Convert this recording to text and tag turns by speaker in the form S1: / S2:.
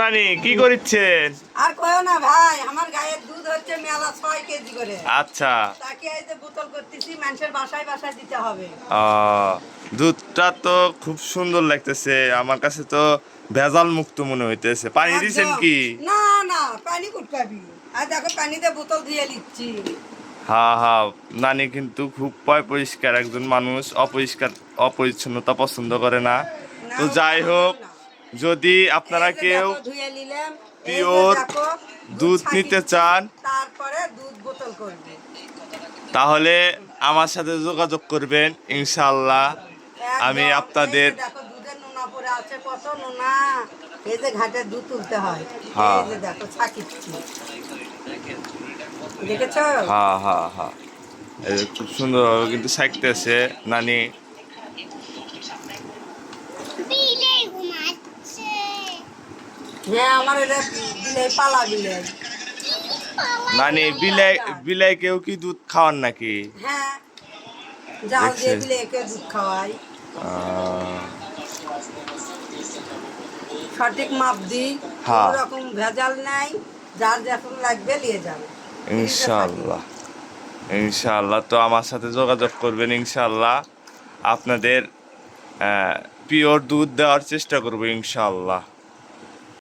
S1: রানী কি করিচ্ছেন?
S2: আর কয়ও না ভাই আমার গায়ের দুধ হচ্ছে মেলা ছয় কেজি করে।
S1: আচ্ছা।
S2: তাকে এই যে বোতল করতেছি মানুষের বাসায় বাসায় দিতে হবে।
S1: দুধটা তো খুব সুন্দর লাগতেছে আমার কাছে তো ভেজাল মুক্ত মনে হইতেছে। পানি দিছেন কি?
S2: না না পানি কুটকাবি আর দেখো পানিতে বোতল দিয়ে দিচ্ছি
S1: হ্যাঁ হ্যাঁ নানি কিন্তু খুব পয় পরিষ্কার একজন মানুষ অপরিষ্কার অপরিচ্ছন্নতা পছন্দ করে না। তো যাই হোক। যদি আপনারা কেউ পিওর দুধ নিতে চান
S2: তারপরে দুধ বোতল করবে।
S1: তাহলে আমার সাথে যোগাযোগ করবেন ইনশাল্লাহ আমি। আপনাদের
S2: এই যে দেখো দুধের নোনা পড়ে আছে কত নোনা এই যে ঘাটের দুধ তুলতে হয়
S1: হ্যাঁ।
S2: এই যে দেখো ছাকিচ্ছি দেখেছ
S1: হ্যাঁ হ্যাঁ হ্যাঁ এই যে খুব সুন্দরভাবে কিন্তু সাইকতেছে নানি
S3: বিলে ঘুমাচ্ছে
S2: হ্যাঁ আমার এটা বিলাই পালা বিলাই।
S1: নানি বিলাই বিলাই কেউ কি দুধ খাওয়ান নাকি?
S2: হ্যাঁ জাল দিয়ে
S1: দেখছে।
S2: দুধ খাওয়াই সঠিক মাপ দিই
S1: হ্যাঁ।
S2: কোনো রকম ভেজাল নাই যার যখন লাগবে নিয়ে যাবে।
S1: ইনশাল্লাহ ইনশাল্লাহ তো আমার সাথে যোগাযোগ করবেন ইনশাল্লাহ আপনাদের পিওর দুধ দেওয়ার চেষ্টা করব ইনশাল্লাহ